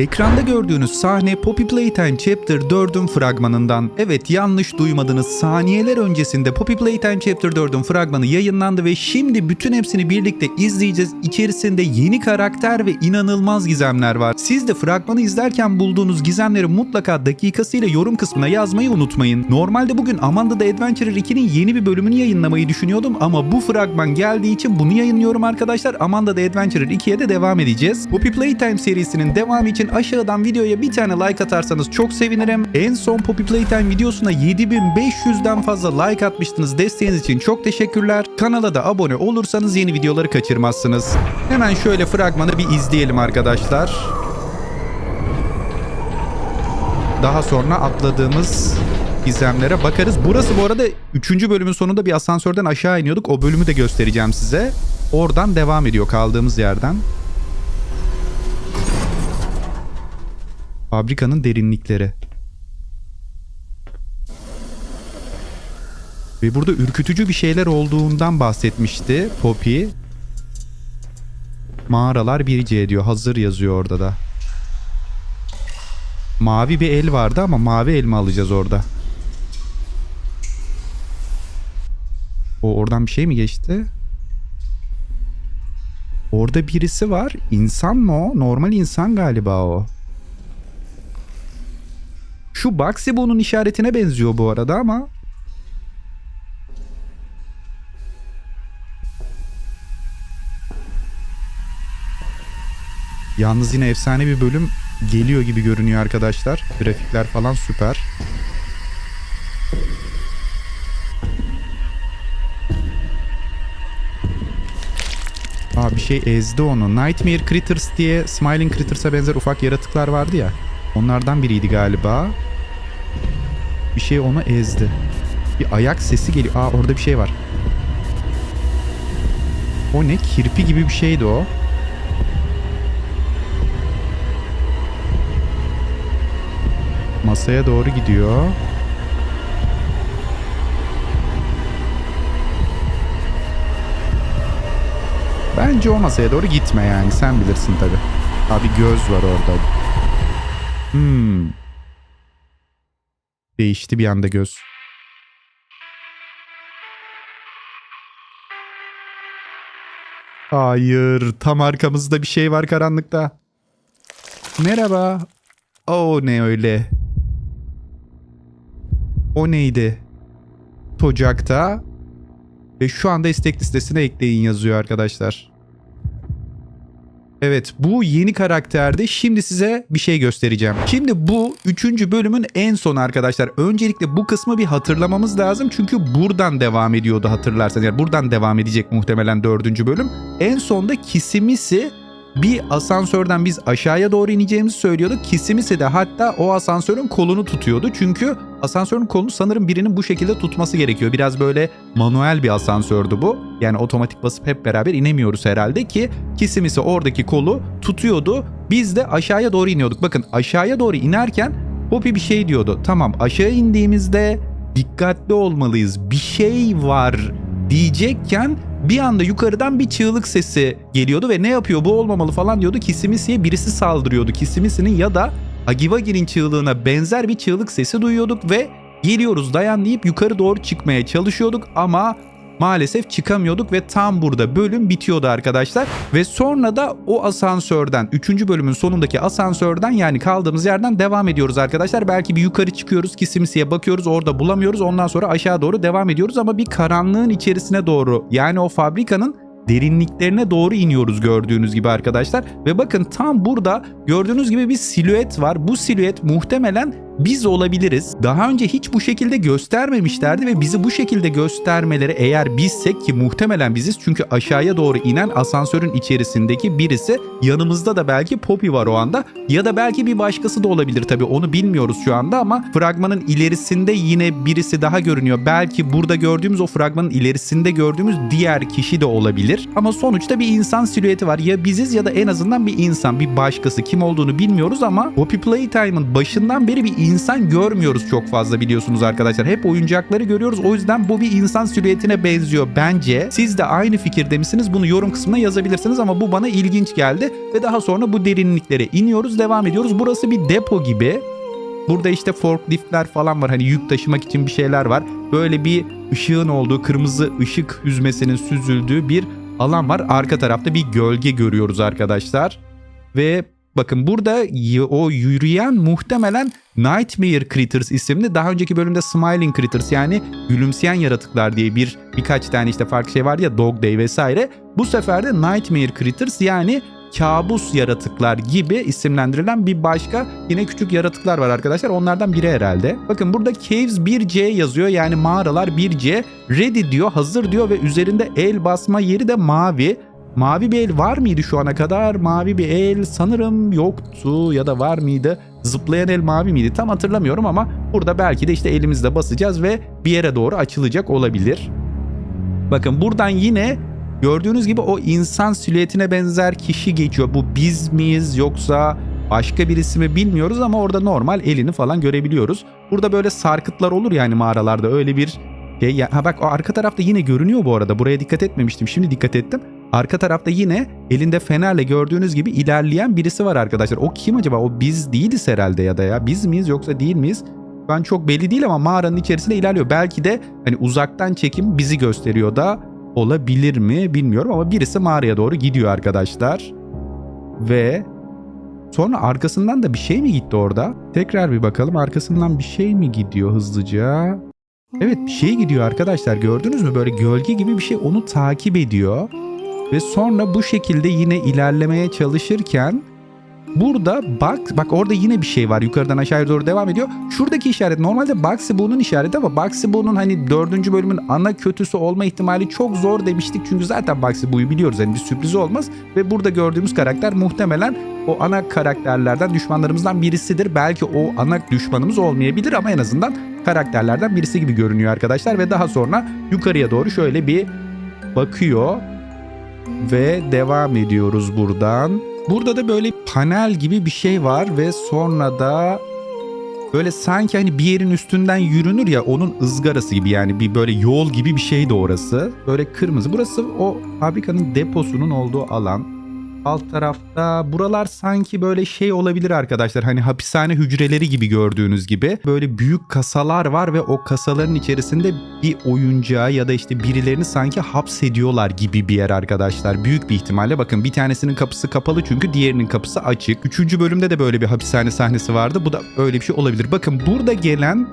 Ekranda gördüğünüz sahne Poppy Playtime Chapter 4'ün fragmanından. Evet yanlış duymadınız. Saniyeler öncesinde Poppy Playtime Chapter 4'ün fragmanı yayınlandı ve şimdi bütün hepsini birlikte izleyeceğiz. İçerisinde yeni karakter ve inanılmaz gizemler var. Siz de fragmanı izlerken bulduğunuz gizemleri mutlaka dakikasıyla yorum kısmına yazmayı unutmayın. Normalde bugün Amanda the Adventurer 2'nin yeni bir bölümünü yayınlamayı düşünüyordum ama bu fragman geldiği için bunu yayınlıyorum arkadaşlar. Amanda the Adventurer 2'ye de devam edeceğiz. Poppy Playtime serisinin devamı için aşağıdan videoya bir tane like atarsanız çok sevinirim. En son Poppy Playtime videosuna 7500'den fazla like atmıştınız. Desteğiniz için çok teşekkürler. Kanala da abone olursanız yeni videoları kaçırmazsınız. Hemen şöyle fragmanı bir izleyelim arkadaşlar. Daha sonra atladığımız gizemlere bakarız. Burası bu arada 3. bölümün sonunda bir asansörden aşağı iniyorduk. O bölümü de göstereceğim size. Oradan devam ediyor kaldığımız yerden. Fabrikanın derinlikleri. Ve burada ürkütücü bir şeyler olduğundan bahsetmişti Poppy. Mağaralar 1C diyor. Hazır yazıyor orada da. Mavi bir el vardı ama mavi elma alacağız orada. O oradan bir şey mi geçti? Orada birisi var. İnsan mı o? Normal insan galiba o. Şu Bugsy işaretine benziyor bu arada ama. Yalnız yine efsane bir bölüm geliyor gibi görünüyor arkadaşlar. Grafikler falan süper. Aa bir şey ezdi onu. Nightmare Critters diye Smiling Critters'a benzer ufak yaratıklar vardı ya. Onlardan biriydi galiba. Bir şey onu ezdi. Bir ayak sesi geliyor. Aa orada bir şey var. O ne? Kirpi gibi bir şeydi o. Masaya doğru gidiyor. Bence o masaya doğru gitme yani. Sen bilirsin tabi. Abi göz var orada. Hmm. Değişti bir anda göz. Hayır. Tam arkamızda bir şey var karanlıkta. Merhaba. O ne öyle? O neydi? Tocakta. Ve şu anda istek listesine ekleyin yazıyor arkadaşlar. Evet bu yeni karakterde şimdi size bir şey göstereceğim. Şimdi bu 3. bölümün en sonu arkadaşlar. Öncelikle bu kısmı bir hatırlamamız lazım. Çünkü buradan devam ediyordu hatırlarsanız. Yani buradan devam edecek muhtemelen 4. bölüm. En sonda Kisimisi bir asansörden biz aşağıya doğru ineceğimizi söylüyordu. Kisimisi de hatta o asansörün kolunu tutuyordu. Çünkü asansörün kolunu sanırım birinin bu şekilde tutması gerekiyor. Biraz böyle manuel bir asansördü bu. Yani otomatik basıp hep beraber inemiyoruz herhalde ki Kisimisi oradaki kolu tutuyordu. Biz de aşağıya doğru iniyorduk. Bakın aşağıya doğru inerken Poppy bir şey diyordu. Tamam aşağı indiğimizde dikkatli olmalıyız. Bir şey var diyecekken bir anda yukarıdan bir çığlık sesi geliyordu ve ne yapıyor bu olmamalı falan diyordu. Kisimisi'ye birisi saldırıyordu. Kisimisi'nin ya da Agivagi'nin çığlığına benzer bir çığlık sesi duyuyorduk ve geliyoruz dayan yukarı doğru çıkmaya çalışıyorduk ama maalesef çıkamıyorduk ve tam burada bölüm bitiyordu arkadaşlar. Ve sonra da o asansörden 3. bölümün sonundaki asansörden yani kaldığımız yerden devam ediyoruz arkadaşlar. Belki bir yukarı çıkıyoruz Kisimisi'ye bakıyoruz orada bulamıyoruz ondan sonra aşağı doğru devam ediyoruz ama bir karanlığın içerisine doğru yani o fabrikanın derinliklerine doğru iniyoruz gördüğünüz gibi arkadaşlar. Ve bakın tam burada gördüğünüz gibi bir silüet var. Bu silüet muhtemelen biz olabiliriz. Daha önce hiç bu şekilde göstermemişlerdi ve bizi bu şekilde göstermeleri eğer bizsek ki muhtemelen biziz çünkü aşağıya doğru inen asansörün içerisindeki birisi yanımızda da belki Poppy var o anda ya da belki bir başkası da olabilir tabii onu bilmiyoruz şu anda ama fragmanın ilerisinde yine birisi daha görünüyor. Belki burada gördüğümüz o fragmanın ilerisinde gördüğümüz diğer kişi de olabilir ama sonuçta bir insan silüeti var. Ya biziz ya da en azından bir insan bir başkası kim olduğunu bilmiyoruz ama Poppy Playtime'ın başından beri bir insan görmüyoruz çok fazla biliyorsunuz arkadaşlar. Hep oyuncakları görüyoruz. O yüzden bu bir insan silüetine benziyor bence. Siz de aynı fikirde misiniz? Bunu yorum kısmına yazabilirsiniz ama bu bana ilginç geldi. Ve daha sonra bu derinliklere iniyoruz, devam ediyoruz. Burası bir depo gibi. Burada işte forkliftler falan var. Hani yük taşımak için bir şeyler var. Böyle bir ışığın olduğu, kırmızı ışık hüzmesinin süzüldüğü bir alan var. Arka tarafta bir gölge görüyoruz arkadaşlar. Ve bakın burada o yürüyen muhtemelen Nightmare Critters isimli daha önceki bölümde Smiling Critters yani gülümseyen yaratıklar diye bir birkaç tane işte farklı şey vardı ya Dog Day vesaire. Bu sefer de Nightmare Critters yani kabus yaratıklar gibi isimlendirilen bir başka yine küçük yaratıklar var arkadaşlar. Onlardan biri herhalde. Bakın burada Caves 1C yazıyor yani mağaralar 1C. Ready diyor, hazır diyor ve üzerinde el basma yeri de mavi. Mavi bir el var mıydı şu ana kadar? Mavi bir el sanırım yoktu ya da var mıydı? Zıplayan el mavi miydi? Tam hatırlamıyorum ama burada belki de işte elimizle basacağız ve bir yere doğru açılacak olabilir. Bakın buradan yine gördüğünüz gibi o insan silüetine benzer kişi geçiyor. Bu biz miyiz yoksa başka birisi mi bilmiyoruz ama orada normal elini falan görebiliyoruz. Burada böyle sarkıtlar olur yani mağaralarda öyle bir şey. Ha bak o arka tarafta yine görünüyor bu arada. Buraya dikkat etmemiştim. Şimdi dikkat ettim. Arka tarafta yine elinde fenerle gördüğünüz gibi ilerleyen birisi var arkadaşlar. O kim acaba? O biz değiliz herhalde ya da ya. Biz miyiz yoksa değil miyiz? Ben çok belli değil ama mağaranın içerisinde ilerliyor. Belki de hani uzaktan çekim bizi gösteriyor da olabilir mi bilmiyorum ama birisi mağaraya doğru gidiyor arkadaşlar. Ve sonra arkasından da bir şey mi gitti orada? Tekrar bir bakalım arkasından bir şey mi gidiyor hızlıca? Evet bir şey gidiyor arkadaşlar gördünüz mü? Böyle gölge gibi bir şey onu takip ediyor. Ve sonra bu şekilde yine ilerlemeye çalışırken burada bak bak orada yine bir şey var. Yukarıdan aşağıya doğru devam ediyor. Şuradaki işaret normalde Bugsy işareti ama Bugsy hani dördüncü bölümün ana kötüsü olma ihtimali çok zor demiştik. Çünkü zaten Bugsy biliyoruz. Hani bir sürpriz olmaz. Ve burada gördüğümüz karakter muhtemelen o ana karakterlerden düşmanlarımızdan birisidir. Belki o ana düşmanımız olmayabilir ama en azından karakterlerden birisi gibi görünüyor arkadaşlar. Ve daha sonra yukarıya doğru şöyle bir bakıyor ve devam ediyoruz buradan. Burada da böyle panel gibi bir şey var ve sonra da böyle sanki hani bir yerin üstünden yürünür ya onun ızgarası gibi yani bir böyle yol gibi bir şeydi orası. Böyle kırmızı. Burası o fabrikanın deposunun olduğu alan. Alt tarafta buralar sanki böyle şey olabilir arkadaşlar. Hani hapishane hücreleri gibi gördüğünüz gibi. Böyle büyük kasalar var ve o kasaların içerisinde bir oyuncağı ya da işte birilerini sanki hapsediyorlar gibi bir yer arkadaşlar. Büyük bir ihtimalle bakın bir tanesinin kapısı kapalı çünkü diğerinin kapısı açık. Üçüncü bölümde de böyle bir hapishane sahnesi vardı. Bu da öyle bir şey olabilir. Bakın burada gelen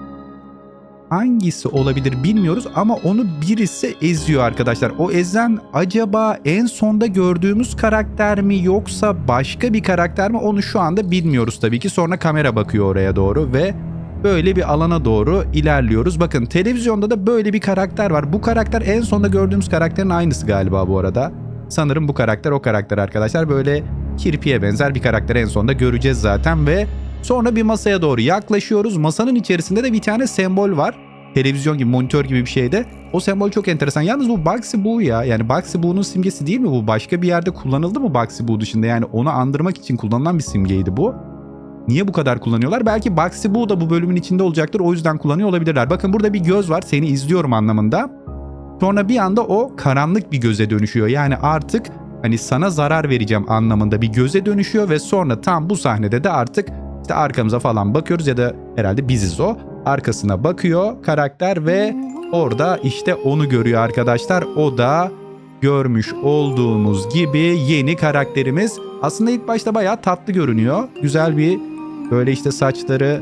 hangisi olabilir bilmiyoruz ama onu birisi eziyor arkadaşlar. O ezen acaba en sonda gördüğümüz karakter mi yoksa başka bir karakter mi onu şu anda bilmiyoruz tabii ki. Sonra kamera bakıyor oraya doğru ve böyle bir alana doğru ilerliyoruz. Bakın televizyonda da böyle bir karakter var. Bu karakter en sonda gördüğümüz karakterin aynısı galiba bu arada. Sanırım bu karakter o karakter arkadaşlar. Böyle kirpiye benzer bir karakter en sonda göreceğiz zaten ve Sonra bir masaya doğru yaklaşıyoruz. Masanın içerisinde de bir tane sembol var. Televizyon gibi, monitör gibi bir şeyde. O sembol çok enteresan. Yalnız bu Bugsy Boo ya. Yani Bugsy Boo'nun simgesi değil mi bu? Başka bir yerde kullanıldı mı Bugsy Boo dışında? Yani onu andırmak için kullanılan bir simgeydi bu. Niye bu kadar kullanıyorlar? Belki Bugsy Boo da bu bölümün içinde olacaktır. O yüzden kullanıyor olabilirler. Bakın burada bir göz var. Seni izliyorum anlamında. Sonra bir anda o karanlık bir göze dönüşüyor. Yani artık hani sana zarar vereceğim anlamında bir göze dönüşüyor ve sonra tam bu sahnede de artık işte arkamıza falan bakıyoruz ya da herhalde biziz o. Arkasına bakıyor karakter ve orada işte onu görüyor arkadaşlar. O da görmüş olduğumuz gibi yeni karakterimiz. Aslında ilk başta bayağı tatlı görünüyor. Güzel bir böyle işte saçları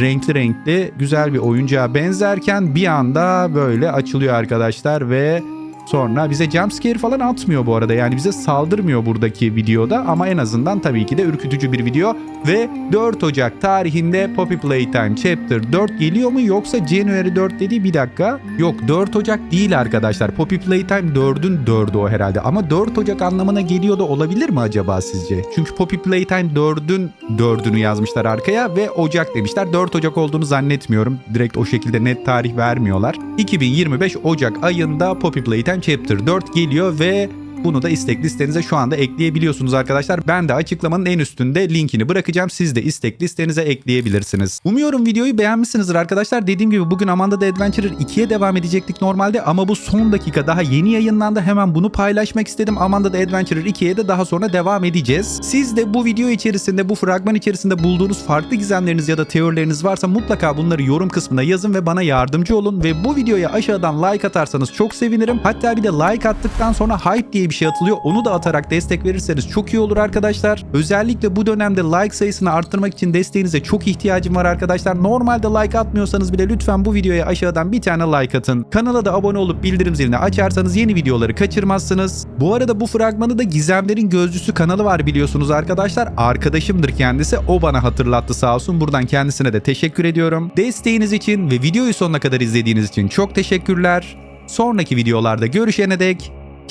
renkli renkli güzel bir oyuncağa benzerken bir anda böyle açılıyor arkadaşlar ve Sonra bize jumpscare falan atmıyor bu arada. Yani bize saldırmıyor buradaki videoda ama en azından tabii ki de ürkütücü bir video. Ve 4 Ocak tarihinde Poppy Playtime Chapter 4 geliyor mu yoksa January 4 dediği bir dakika. Yok 4 Ocak değil arkadaşlar. Poppy Playtime 4'ün 4'ü o herhalde. Ama 4 Ocak anlamına geliyor da olabilir mi acaba sizce? Çünkü Poppy Playtime 4'ün 4'ünü yazmışlar arkaya ve Ocak demişler. 4 Ocak olduğunu zannetmiyorum. Direkt o şekilde net tarih vermiyorlar. 2025 Ocak ayında Poppy Playtime Chapter 4 geliyor ve Bunu da istek listenize şu anda ekleyebiliyorsunuz arkadaşlar. Ben de açıklamanın en üstünde linkini bırakacağım. Siz de istek listenize ekleyebilirsiniz. Umuyorum videoyu beğenmişsinizdir arkadaşlar. Dediğim gibi bugün Amanda the Adventurer 2'ye devam edecektik normalde ama bu son dakika daha yeni yayınlandı. Hemen bunu paylaşmak istedim. Amanda the Adventurer 2'ye de daha sonra devam edeceğiz. Siz de bu video içerisinde, bu fragman içerisinde bulduğunuz farklı gizemleriniz ya da teorileriniz varsa mutlaka bunları yorum kısmına yazın ve bana yardımcı olun ve bu videoya aşağıdan like atarsanız çok sevinirim. Hatta bir de like attıktan sonra hype diye bir şey atılıyor. Onu da atarak destek verirseniz çok iyi olur arkadaşlar. Özellikle bu dönemde like sayısını arttırmak için desteğinize çok ihtiyacım var arkadaşlar. Normalde like atmıyorsanız bile lütfen bu videoya aşağıdan bir tane like atın. Kanala da abone olup bildirim zilini açarsanız yeni videoları kaçırmazsınız. Bu arada bu fragmanı da Gizemlerin Gözcüsü kanalı var biliyorsunuz arkadaşlar. Arkadaşımdır kendisi. O bana hatırlattı sağ olsun. Buradan kendisine de teşekkür ediyorum. Desteğiniz için ve videoyu sonuna kadar izlediğiniz için çok teşekkürler. Sonraki videolarda görüşene dek